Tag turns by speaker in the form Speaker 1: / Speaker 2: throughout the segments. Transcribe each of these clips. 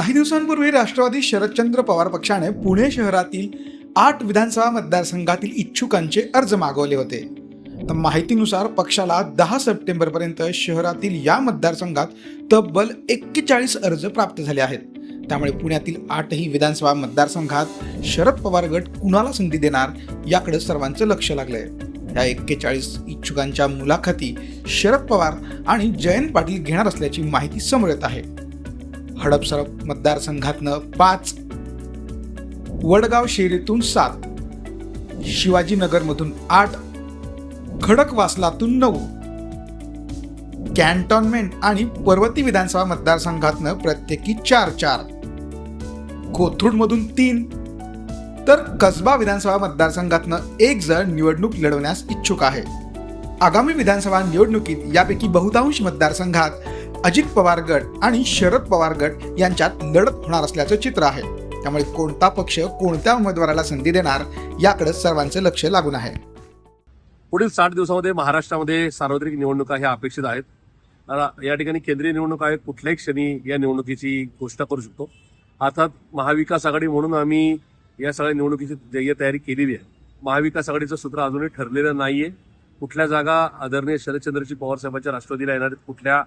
Speaker 1: काही दिवसांपूर्वी राष्ट्रवादी शरदचंद्र पवार पक्षाने पुणे शहरातील आठ विधानसभा मतदारसंघातील इच्छुकांचे अर्ज मागवले होते. तर माहितीनुसार पक्षाला दहा सप्टेंबरपर्यंत शहरातील या मतदारसंघात तब्बल एक्केचाळीस अर्ज प्राप्त झाले आहेत. त्यामुळे पुण्यातील आठही विधानसभा मतदारसंघात शरद पवार गट कुणाला संधी देणार याकडे सर्वांचं लक्ष लागलंय. या एक्केचाळीस इच्छुकांच्या मुलाखती शरद पवार आणि जयंत पाटील घेणार असल्याची माहिती समोर येत आहे. हडपसर मतदारसंघातनं पाच. वडगाव शेरीतून सात. शिवाजीनगरमधून आठ. खडकवासलातून नऊ. कॅन्टॉनमेंट आणि पर्वती विधानसभा मतदारसंघातनं प्रत्येकी चार चार. कोथरूडमधून तीन. तर कसबा विधानसभा मतदारसंघातनं एक जण निवडणूक लढवण्यास इच्छुक आहे. आगामी विधानसभा निवडणुकीत यापैकी बहुतांश मतदारसंघात अजित पवार गट आणि शरद पवार गट यांच्यात लढत होणार असल्याचं चित्र आहे. त्यामुळे कोणता पक्ष कोणत्या उमेदवाराला संधी देणार याकडे सर्वांचं लक्ष लागून आहे.
Speaker 2: पुढील साठ दिवसामध्ये महाराष्ट्रामध्ये सार्वत्रिक निवडणुका ह्या अपेक्षित आहेत. या ठिकाणी केंद्रीय निवडणूक आयोग कुठल्याही क्षणी या निवडणुकीची घोषणा करू शकतो. अर्थात महाविकास आघाडी म्हणून आम्ही या सगळ्या निवडणुकीची ध्येय तयारी केलेली आहे. महाविकास आघाडीचं सूत्र अजूनही ठरलेलं नाहीये. कुठल्या जागा आदरणीय शरदचंद्रजी पवार साहेबांच्या राष्ट्रवादीला येणार आहेत कुठल्या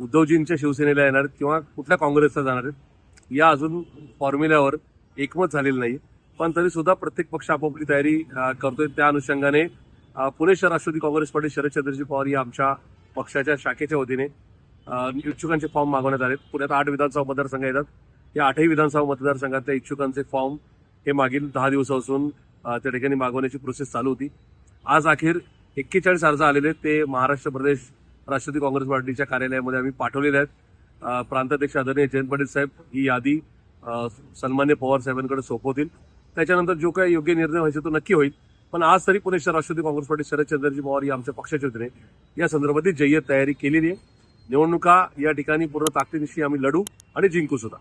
Speaker 2: उद्धवजींच्या शिवसेनेला येणार किंवा कुठल्या काँग्रेसला जाणार आहेत या अजून फॉर्म्युल्यावर एकमत झालेलं नाही पण तरी सुद्धा प्रत्येक पक्ष आपापली तयारी करतोय. त्या अनुषंगाने पुणे शहर राष्ट्रवादी काँग्रेस पार्टी शरद चंद्रजी पवार या आमच्या पक्षाच्या शाखेच्या वतीने इच्छुकांचे फॉर्म मागवण्यात आले पुण्यात आठ विधानसभा मतदारसंघ येतात. या आठही विधानसभा मतदारसंघातल्या इच्छुकांचे फॉर्म हे मागील दहा दिवसापासून त्या ठिकाणी मागवण्याची प्रोसेस चालू होती. आज अखेर एक्केचाळीस अर्ज आलेले ते महाराष्ट्र प्रदेश राष्ट्रवादी काँग्रेस पार्टीच्या कार्यालयामध्ये आम्ही पाठवलेले आहेत. प्रांताध्यक्ष आदरणीय जयंत पाटील साहेब ही यादी सन्मान्य पवार साहेबांकडे सोपवतील. त्याच्यानंतर जो काही योग्य निर्णय व्हायचा तो नक्की होईल. पण आज तरी पुणे शहर राष्ट्रवादी काँग्रेस पार्टी शरदचंद्रजी पवार या आमच्या पक्षाच्या वतीने या संदर्भातील जय्यत तयारी केलेली आहे. निवडणुका या ठिकाणी पूर्ण ताकदीनिशी आम्ही लढू आणि जिंकू सुद्धा